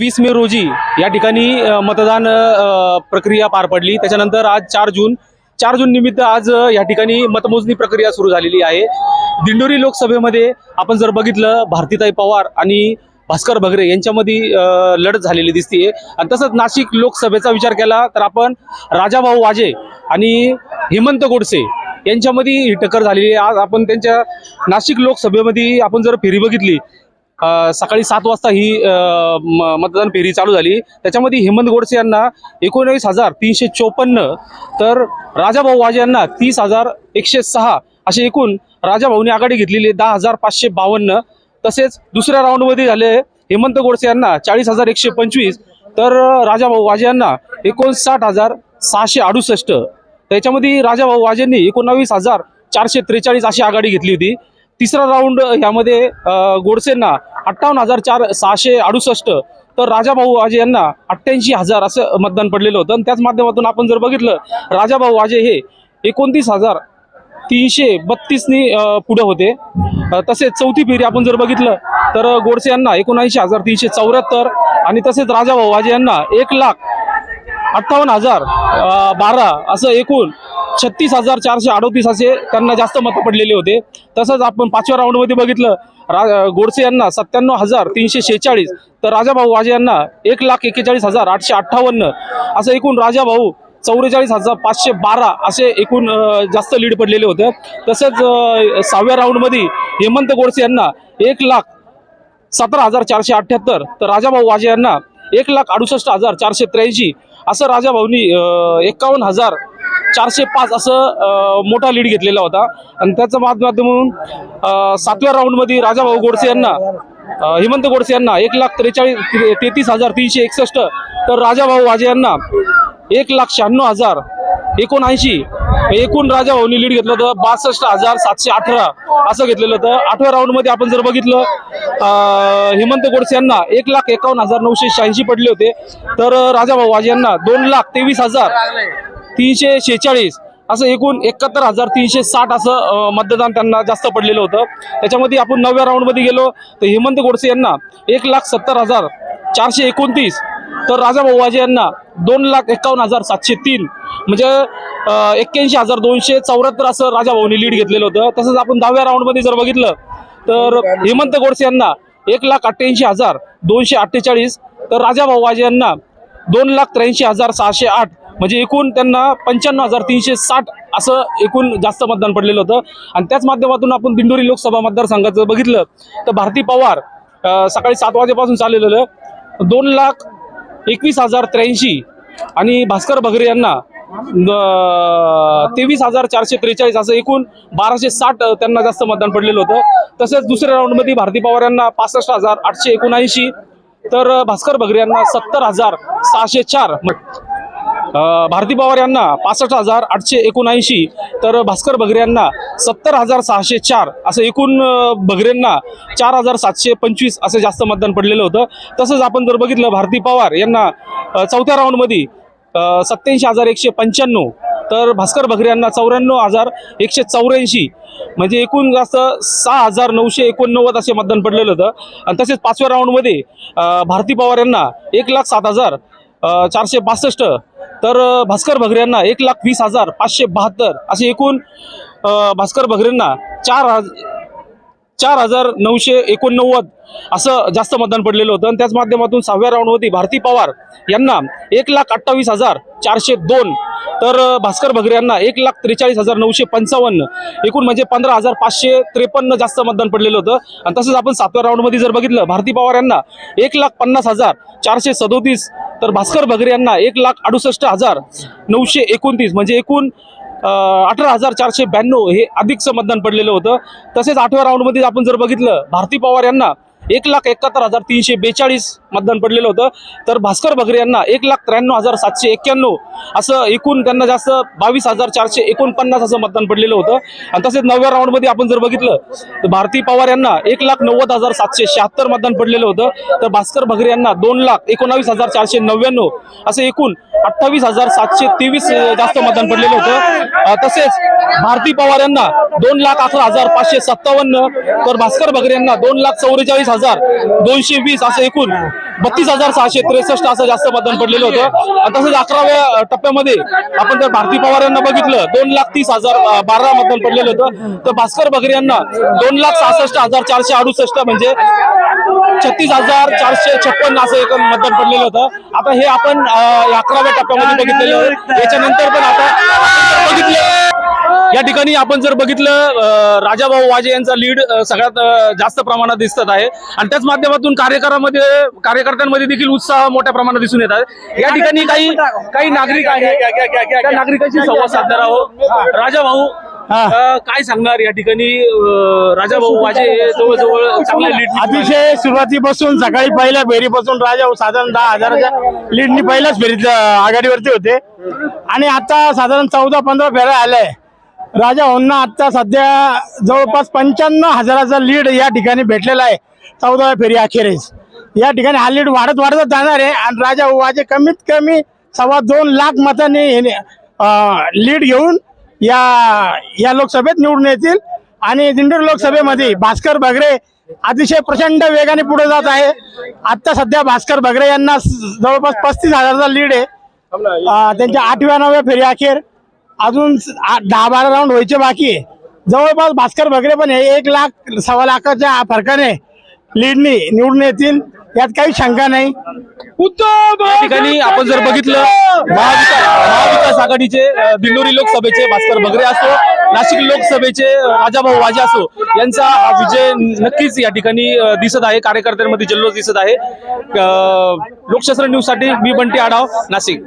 वीस मे रोजी या ठिकाणी मतदान प्रक्रिया पार पडली. त्याच्यानंतर आज चार जून चार जून निमित्त आज या ठिकाणी मतमोजणी प्रक्रिया सुरू झालेली आहे. दिंडोरी लोकसभेमध्ये आपण जर बघितलं भारतीताई पवार आणि भास्कर भगरे यांच्यामध्ये लढत झालेली दिसतीये. आणि तसंच नाशिक लोकसभेचा विचार केला तर आपण राजाभाऊ वाजे आणि हेमंत गोडसे यांच्यामध्ये ही टक्कर झालेली आहे. आज आपण त्यांच्या नाशिक लोकसभेमध्ये आपण जर फेरी बघितली सकाळी सात वाजता ही म- मतदान फेरी चालू झाली. त्याच्यामध्ये हेमंत गोडसे यांना एकोणवीस हजार तीनशे चोपन्न तर राजाभाऊ वाजे यांना तीस हजार एकशे सहा असे एकूण राजाभाऊने आघाडी घेतलेली दहा हजार पाचशे बावन्न. तसेच दुसऱ्या राऊंडमध्ये झाले हेमंत गोडसे यांना चाळीस हजार एकशे पंचवीस तर राजाभाऊ वाजे यांना एकोणसाठ हजार सहाशे अडुसष्ट. त्याच्यामध्ये राजाभाऊ वाजेंनी एकोणावीस हजार चारशे त्रेचाळीस अशी आघाडी घेतली होती. तिसरा राऊंड यामध्ये गोडसेंना अठ्ठावन्न हजार चार सहाशे अडुसष्ट. तर राजाभाऊ वाजे यांना अठ्ठ्याऐंशी हजार असं मतदान पडलेलं होतं. आणि त्याच माध्यमातून आपण जर बघितलं राजाभाऊ वाजे हे एकोणतीस हजार तीनशे बत्तीसनी पुढे होते. तसेच चौथी फेरी आपण जर बघितलं तर गोडसे यांना एकोणऐंशी हजार तीनशे चौऱ्याहत्तर आणि तसेच राजाभाऊ वाजे यांना एक लाख अठ्ठावन्न हजार बारा असं एकूण छत्तीस हजार चारशे अडोतीस असे त्यांना जास्त मतं पडलेले होते. तसंच आपण पाचव्या राऊंडमध्ये बघितलं रा गोडसे यांना सत्त्याण्णव हजार तीनशे शेहेचाळीस तर राजाभाऊ वाजे यांना एक लाख एक्केचाळीस हजार आठशे अठ्ठावन्न. असं एकूण राजाभाऊ चौवेचाळीस हजार पाचशे बारा असे एकूण जास्त लीड पडलेले होते. तसंच सहाव्या राऊंडमध्ये हेमंत गोडसे यांना एक लाख सतरा हजार चारशे अठ्ठ्याहत्तर तर राजाभाऊ वाजे यांना एक लाख अडुसष्ट हजार चारशे त्र्याऐंशी. असं राजाभाऊनी एकावन्न हजार चारशे पाच असं मोठा लीड घेतलेला होता. आणि त्याचं माध्यमातून म्हणून सातव्या राऊंडमध्ये राजाभाऊ गोडसे यांना हेमंत गोडसे यांना एक लाख त्रेचाळीस ते- तेहतीस हजार तीनशे एकसष्ट तर राजाभाऊ वाजे यांना एक लाख शहाण्णव हजार एकोणऐंशी एकूण राजा राजाभाऊनी लीड घेतलं होतं. बासष्ट हजार सातशे अठरा असं घेतलेलं होतं. आठव्या राऊंडमध्ये आपण जर बघितलं हेमंत गोडसे यांना एक लाख एकावन्न हजार नऊशे शहाऐंशी पडले होते. तर राजाभाऊ वाजे यांना दोन लाख तेवीस हजार तीनशे शेहेचाळीस असं एकूण एकाहत्तर हजार तीनशे साठ असं मतदान त्यांना जास्त पडलेलं होतं. त्याच्यामध्ये आपण नवव्या राऊंडमध्ये गेलो. तर हेमंत गोडसे यांना एक लाख सत्तर हजार चारशे एकोणतीस तर राजा वाजे यांना दोन लाख एकावन्न हजार सातशे तीन म्हणजे एक्क्याऐंशी हजार दोनशे चौऱ्याहत्तर असं राजाभाऊनी लीड घेतलेलं होतं. तसंच आपण दहाव्या राऊंडमध्ये जर बघितलं तर हेमंत गोडसे यांना एक लाख अठ्ठ्याऐंशी हजार दोनशे अठ्ठेचाळीस तर राजा वाजे यांना दोन लाख त्र्याऐंशी हजार सहाशे आठ म्हणजे एकूण त्यांना पंच्याण्णव हजार तीनशे साठ असं एकूण जास्त मतदान पडलेलं होतं. आणि त्याच माध्यमातून आपण दिंडोरी लोकसभा मतदारसंघाचं बघितलं तर भारती पवार सकाळी सात वाजेपासून चाललेलं दोन लाख एकवीस हजार त्र्याऐंशी आणि भास्कर भगरे यांना तेवीस हजार चारशे त्रेचाळीस असं एकूण बाराशे साठ त्यांना जास्त मतदान पडलेलं होतं. तसेच दुसऱ्या राऊंडमध्ये भारती पवार यांना पासष्ट हजार आठशे एकोणऐंशी तर भास्कर भगरे यांना सत्तर हजार सहाशे चार अं, भारती पवार यांना पासष्ट हजार आठशे एकोणऐंशी तर भास्कर बगरे यांना सत्तर हजार सहाशे चार असं एकूण बगरेंना चार हजार सातशे पंचवीस असं जास्त मतदान पडलेलं होतं. तसंच आपण जर बघितलं भारती पवार यांना चौथ्या राऊंडमध्ये सत्याऐंशी हजार एकशे पंच्याण्णव तर भास्कर बगरे यांना चौऱ्याण्णव हजार एकशे चौऱ्याऐंशी म्हणजे एकूण जास्त सहा हजार नऊशे एकोणनव्वद असे मतदान पडलेलं होतं. आणि तसेच पाचव्या राऊंडमध्ये भारती पवार यांना एक लाख सात हजार चारशे बासष्ट तर भास्कर भगऱ्यांना यांना एक लाख वीस हजार पाचशे बहात्तर असे एकूण भास्कर भगरेंना चार हज चार हजार नऊशे एकोणनव्वद असं जास्त मतदान पडलेलं होतं. आणि त्याच माध्यमातून सहाव्या राऊंडमध्ये भारती पवार यांना एक लाख अठ्ठावीस हजार चारशे दोन. तर भास्कर भगरे यांना एक लाख त्रेचाळीस हजार नऊशे पंचावन्न. एकूण म्हणजे पंधरा हजार पाचशे त्रेपन्न जास्त मतदान पडलेलं होतं. आणि तसंच आपण सातव्या राऊंडमध्ये जर बघितलं भारती पवार यांना एक लाख पन्नास हजार चारशे सदोतीस तर भास्कर भगरे यांना एक लाख अडुसष्ट हजार नऊशे एकोणतीस म्हणजे एकूण अठरा हजार चारशे ब्याण्णव हे अधिकचं मतदान पडलेलं होतं. तसेच आठव्या राऊंडमध्ये आपण जर बघितलं भारती पवार यांना एक लाख एकाहत्तर हजार तीनशे बेचाळीस मतदान पडलेलं होतं. तर भास्कर भगरे यांना एक लाख त्र्याण्णव हजार सातशे एक्क्याण्णव असं एकूण त्यांना जास्त बावीस हजार चारशे एकोणपन्नास असं मतदान पडलेलं होतं. आणि तसेच नवव्या राऊंडमध्ये आपण जर बघितलं तर भारती पवार यांना एक लाख नव्वद हजार सातशे शहात्तर मतदान पडलेलं होतं. तर भास्कर भगरे यांना दोन लाख एकोणावीस हजार चारशे नव्याण्णव असं एकूण अठ्ठावीस हजार सातशे तेवीस जास्त मतदान पडलेलं होतं. तसेच भारती पवार यांना दोन लाख अकरा हजार पाचशे सत्तावन्न तर भास्कर बगरे यांना दोन लाख चौवेचाळीस हजार दोनशे वीस असं एकूण बत्तीस हजार सहाशे त्रेसष्ट असं जास्त मतदान पडलेलं होतं. आणि तसंच अकराव्या टप्प्यामध्ये आपण जर भारती पवार यांना बघितलं. दोन लाख तीस हजार बारा मतदान पडलेलं होतं. तर भास्कर बगरे यांना दोन लाख सहासष्ट हजार चारशे अडुसष्ट म्हणजे छत्तीस हजार चारशे छप्पन्न असं एक मतदान पडलेलं होतं. आता हे आपण अकराव्या टप्प्यामध्ये बघितलेलं याच्यानंतर पण आता आपण बघितलं. या ठिकाणी आपण जर बघितलं राजाभाऊ वाजे यांचा लीड सगळ्यात जास्त प्रमाणात दिसत आहे. आणि त्याच माध्यमातून कार्यकर्त्यामध्ये कार्यकर्त्यांमध्ये देखील उत्साह मोठ्या प्रमाणात दिसून येत आहे. या ठिकाणी काही काही नागरिक आहेत त्या नागरिकांशी संवाद साधणार आहोत. राजाभाऊ काय सांगणार या ठिकाणी? राजाभाऊ वाजे हे जवळजवळ चांगल्या लीड अतिशय सुरुवातीपासून सकाळी पहिल्या फेरीपासून राजा साधारण दहा हजाराच्या लीडनी पहिल्याच फेरीत आघाडीवरती होते. आणि आता साधारण चौदा पंधरा फेऱ्या आल्या राजा होन्ना आत्ता सध्या जवळपास पंच्याण्णव हजाराचा लीड या ठिकाणी भेटलेला आहे. चौदाव्या फेरी अखेरीस. या ठिकाणी हा लीड वाढत वाढत जाणार आहे आणि राजा वाजे कमीत कमी सव्वा दोन लाख मतांनी लीड घेऊन या या लोकसभेत निवडून येतील. आणि दिंडोरी लोकसभेमध्ये भास्कर बगरे अतिशय प्रचंड वेगाने पुढे जात आहे. आत्ता सध्या भास्कर बगरे यांना जवळपास पस्तीस हजाराचा लीड आहे. त्यांच्या आठव्या नवव्या फेरी अखेर. अजून दहा बारा राऊंड व्हायचे बाकी आहे. जवळपास भास्कर बगरे पण हे एक लाख सव्वा लाखाच्या फरकाने लीडनी निवडून येतील. यात काही शंका नाही. या ठिकाणी आपण जर बघितलं महाविकास महाविकास आघाडीचे दिंडोरी लोकसभेचे भास्कर बगरे असो नाशिक लोकसभेचे राजाभाऊ वाजे असो यांचा विजय नक्कीच या ठिकाणी दिसत आहे. कार्यकर्त्यांमध्ये जल्लोष दिसत आहे. लोकशास्त्र न्यूजसाठी मी बंटी आढाव नाशिक.